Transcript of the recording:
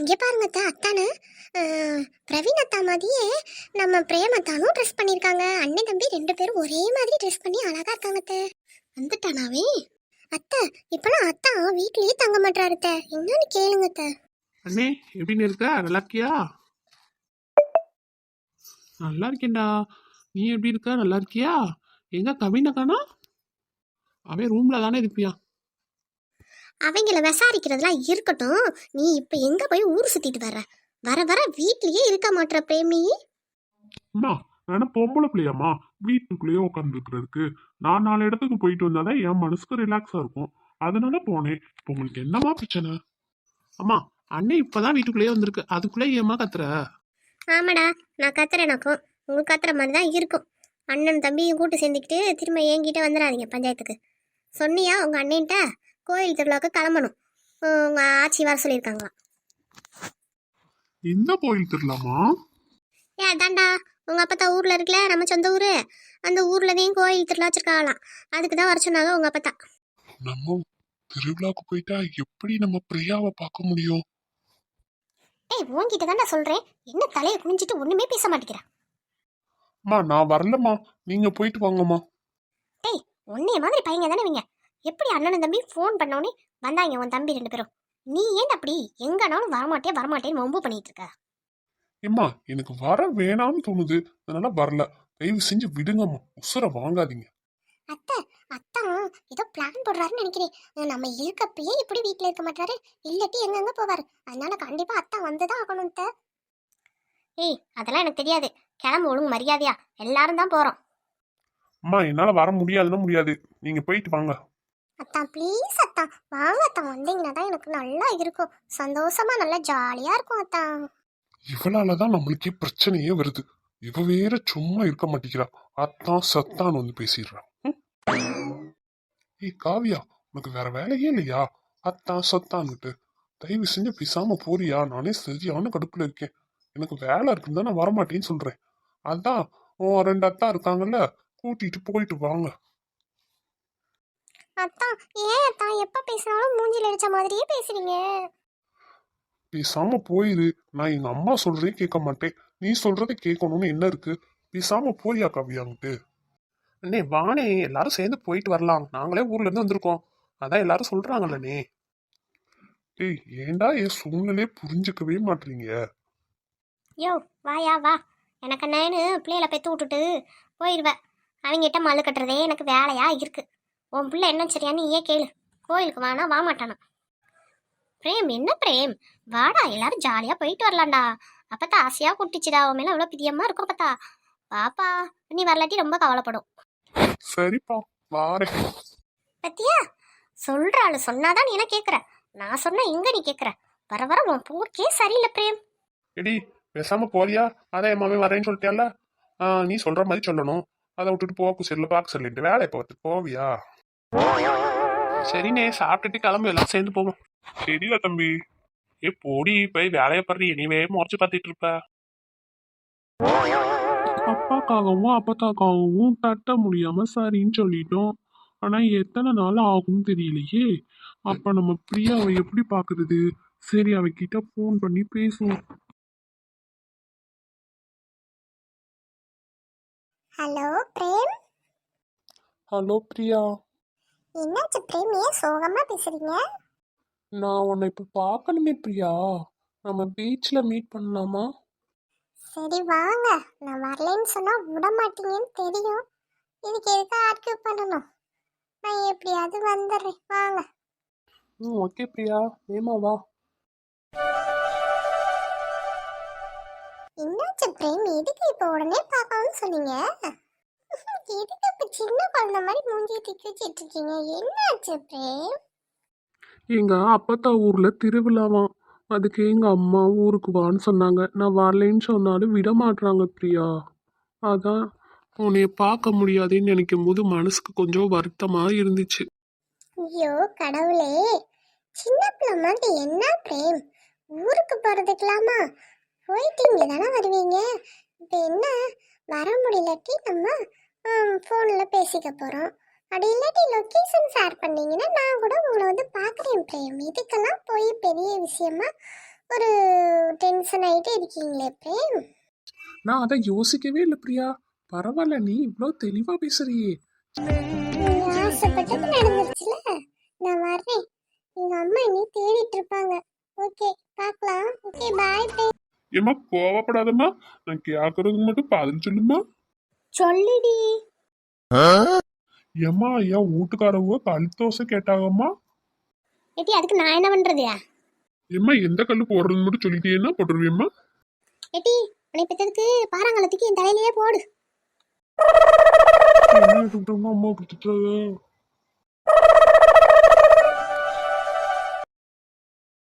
இங்கே பாருங்க அத்தா அத்தானு. பிரவீன் அத்தா மாதிரியே நம்ம பிரேம் அத்தானும் ட்ரெஸ் பண்ணியிருக்காங்க அண்ணன் தம்பி ரெண்டு பேரும் ஒரே மாதிரி ட்ரெஸ் பண்ணி அழகா இருக்காங்க அத்தை. வந்துட்டானாவே? அத்தை இப்பெல்லாம் அத்தா வீட்லயே தங்க மாட்டாரு அத்தை. என்னன்னு கேளுங்க அத்தை. அண்ணே எப்படின்னு இருக்க? நல்லா இருக்கியா? நல்லா இருக்கேன்டா. நீ எப்படி இருக்க? நல்லா இருக்கியா? எங்க கவினை காணா அவன் ரூம்ல தானே இருப்பியா? அவங்கள விசாரிக்கிறதுலாம் இருக்கட்டும். நீ இப்ப எங்க போய் ஊர் சுத்திட்டு வர்ற? வர வர வீட்லயே இருக்க மாட்ற பிரேமி. அம்மா நான் பொம்பளை பிள்ளையாம்மா. வீட்டுக்குள்ளேயே உட்காந்துருக்கிறதுக்கு நான் நாலு இடத்துக்கு போயிட்டு வந்தாதான் என் மனசுக்கு ரிலாக்ஸா இருக்கும். அதனால போனேன். இப்போ உங்களுக்கு என்னம்மா பிரச்சனை? அம்மா அண்ணே இப்பதான் வீட்டுக்குள்ளேயே வந்திருக்கு. அதுக்குள்ளே ஏமா கத்துற? ஆமாடா நான் கத்துறேனாக்கும் உங்க கத்துற மாதிரி தான் இருக்கும். அண்ணன் தம்பியும் கூட்டு சேர்ந்துக்கிட்டு திரும்ப என்கிட்ட வந்துடாதீங்க பஞ்சாயத்துக்கு. சொன்னியா உங்க அண்ணன்ட்ட? கோயில் திருவிழாவுக்கு கிளம்பணும். உங்க ஆச்சி வர சொல்லியிருக்காங்களாம். எந்த கோயில் திருலாமா ஏ அதான்டா. உங்க அப்பத்தா ஊர்ல இருக்குல்ல நம்ம சொந்த ஊரு. அந்த ஊர்லதையும் கோயில் திருவிழா வச்சிருக்காங்களாம். அதுக்கு தான் வர சொன்னாங்க உங்க அப்பத்தா. நம்ம திருவிழாக்கு போயிட்டா எப்படி நம்ம பிரியாவை பார்க்க முடியும்? ஏய் உன்கிட்ட தான்டா சொல்றேன். என்ன தலையை குனிஞ்சிட்டு ஒண்ணுமே பேச மாட்டேங்கிறா. அம்மா நான் வரலம்மா. நீங்க போயிட்டு வாங்கம்மா. டேய் உன்னைய மாதிரி பையங்க தானே இவங்க. எப்படி அண்ணனும் தம்பி ஃபோன் பண்ணோன்னே வந்தாங்க உன் தம்பி ரெண்டு பேரும்? நீ ஏன் அப்படி? எங்கனாலும் வரமாட்டே வரமாட்டேன்னு வம்பு பண்ணிட்டு இருக்க? ஏம்மா எனக்கு வர வேணாம்னு தோணுது. அதனால வரல. தயவு செஞ்சு விடுங்கம்மா. உசுர வாங்காதீங்க. அத்தை அத்தான் ஏதோ பிளான் போடுறாருன்னு நினைக்கிறேன். நம்ம இருக்கப்பயே இப்படி வீட்டில் இருக்க மாட்டாரு. இல்லாட்டி எங்கெங்க போவார்? அதனால கண்டிப்பா அத்தா வந்துதான் ஆகணும் அத்தை. ஏய் அதெல்லாம் எனக்கு தெரியாது. கிளம்பு ஒழுங்கு மரியாதையா. எல்லாரும் தான் போறோம். அம்மா என்னால வர முடியாதுன்னா முடியாது. நீங்க போயிட்டு வாங்க. அத்தான் ப்ளீஸ் அத்தான். வாங்க அத்தான் வந்தீங்கன்னா தான் எனக்கு நல்லா இருக்கும். சந்தோஷமா நல்லா ஜாலியா இருக்கும் அத்தான். இவளால தான் நம்மளுக்கே பிரச்சனையே வருது. இவ வேற சும்மா இருக்க மாட்டேங்கிறா. அத்தான் சத்தான்னு வந்து பேசிடுறான் ஏய் காவியா உனக்கு வேற வேலையே இல்லையா? அத்தான் சத்தான்னுட்டு. தயவு செஞ்சு பேசாம போறியா? நானே சரியான கடுப்புல இருக்கேன். எனக்கு வேலை இருக்குன்னு தான் நான் வரமாட்டேன்னு சொல்றேன். அதான் ரெண்டு அத்தா இருக்காங்கல்ல கூட்டிட்டு போயிட்டு வாங்க. அத்தா ஏன் அத்தா எப்ப பேசினாலும் மூஞ்சில அடிச்ச மாதிரியே பேசுறீங்க. பேசாம போயிரு. நான் எங்க அம்மா சொல்றதே கேட்க மாட்டேன். நீ சொல்றதை கேட்கணும்னு என்ன இருக்கு? பேசாம போறியா காவியாங்கிட்டு அண்ணே வானே எல்லாரும் சேர்ந்து போயிட்டு வரலாம். நாங்களே ஊர்ல இருந்து வந்திருக்கோம். அதான் எல்லாரும் சொல்றாங்கல்லண்ணே ஏய் ஏன்டா என் சூழ்நிலையே புரிஞ்சுக்கவே மாட்டீங்க? யோ வாயா வா. எனக்கு என்னன்னு பிள்ளைகளை பெற்று விட்டுட்டு போயிடுவேன் அவங்ககிட்ட மல்லு கட்டுறதே எனக்கு வேலையா இருக்கு. உன் பிள்ளை என்ன சரியான்னு நீயே கேளு. கோயிலுக்கு வானா வா மாட்டானா பிரேம் என்ன பிரேம்? வாடா எல்லாரும் ஜாலியாக போயிட்டு வரலாம்டா. அப்பத்தா ஆசையாக குட்டிச்சுடா. உன் மேலே அவ்வளோ பிரியமாக இருக்கும் அப்பத்தா. பாப்பா நீ வரலாட்டி ரொம்ப கவலைப்படும். சரிப்பா வாரேன். பத்தியா? சொல்றாள் சொன்னாதான் நீ என்ன கேட்குற நான் சொன்னா எங்க நீ கேட்குற வர வர உன் போக்கே சரியில்லை பிரேம். எடி பேசாம போறியா? அதான் என் மாமே வரேன்னு சொல்லிட்டியால நீ சொல்ற மாதிரி சொல்லணும். அதை விட்டுட்டு போக்கு செல்ல பார்க்க சொல்லிட்டு வேலை இப்போ போவியா? சரிண்ணே சாப்பிட்டுட்டு கிளம்பு எல்லாம் சேர்ந்து போவோம். சரியா தம்பி. ஏ போடி போய் வேலையை பாரு இனிவே முறைச்சு பார்த்துட்டு இருப்ப. அப்பாக்காகவும் அப்பத்தாக்காகவும் தட்ட முடியாம சரின்னு சொல்லிட்டோம். ஆனா எத்தனை நாள் ஆகும்னு தெரியலையே. அப்ப நம்ம பிரியாவை எப்படி பாக்குறது சரி அவகிட்ட ஃபோன் பண்ணி பேசுவோம். ஹலோ பிரேம்? ஹலோ பிரியா. என்னாச்சு பிரேம்? ஏன் சோகமா பேசுறீங்க? நான் உன்னை இப்ப பார்க்கணுமே பிரியா. நம்ம பீச்ல மீட் பண்ணலாமா? சரி வாங்க. நான் வரலைன்னு சொன்னா விட மாட்டீங்கன்னு தெரியும். இதுக்கு எதுக்கு ஆர்கியூ பண்ணணும்? நான் எப்படியாவது வந்துடுறேன். வாங்க. ம் ஓகே பிரியா. ஏமா வா. என்னாச்சு பிரேம்? எதுக்கு இப்போ உடனே பார்க்கணும்னு சொன்னீங்க? எதுக்கு இப்போ சின்ன குழந்தை மாதிரி மூஞ்சி தூக்கி வச்சிட்டு இருக்கீங்க? என்னாச்சு பிரேம் எங்க அப்பத்தா ஊர்ல திருவிழாவாம் அதுக்கு எங்க அம்மா ஊருக்கு வான்னு சொன்னாங்க. நான் வரலைன்னு சொன்னாலும் விட மாட்றாங்க பிரியா. அதான் உன்னைய பார்க்க முடியாதுன்னு நினைக்கும் போது மனசுக்கு கொஞ்சம் வருத்தமா இருந்துச்சு. ஐயோ கடவுளே. சின்ன பிள்ளை மாதிரி என்ன பிரேம்? ஊருக்கு போறதுக்கலாமா போயிட்டு இங்கே தானே வருவீங்க? இப்போ என்ன? வர முடியலட்டி நம்ம ஃபோனில் பேசிக்க போகிறோம் அப்படி இல்லாட்டி லொக்கேஷன் ஷேர் பண்ணீங்கன்னா நான் கூட உங்களை வந்து பார்க்குறேன் பிரேம். இதுக்கெல்லாம் போய் பெரிய விஷயமா ஒரு டென்ஷன் ஆகிட்டு இருக்கீங்களே பிரேம்? நான் அதை யோசிக்கவே இல்லை பிரியா. பரவாயில்ல நீ இவ்வளோ தெளிவா பேசுறியே. ஆசைப்பட்டது நடந்துருச்சுல? நான் வர்றேன். எங்க அம்மா என்னை தேடிட்டு இருப்பாங்க. ஓகே பார்க்கலாம். Okay bye Prem. ஏம்மா கோவப்படாதம்மா. நான் கேட்கறதுக்கு மட்டும் பதில் சொல்லுமா சொல்லுடி. ஏம்மா என் வீட்டுக்காரவங்க கல் தோசை கேட்டாங்கம்மா ஏட்டி அதுக்கு நான் என்ன பண்றது? ஏம்மா எந்த கல்லு போடுறது மட்டும் சொல்லிட்டேன்னா போட்டுருவியம்மா? ஏட்டி உன்னை பெற்றதுக்கு பாறாங்கலத்துக்கு என் தலையிலேயே போடு. என்ன அம்மா கொடுத்துட்டாங்க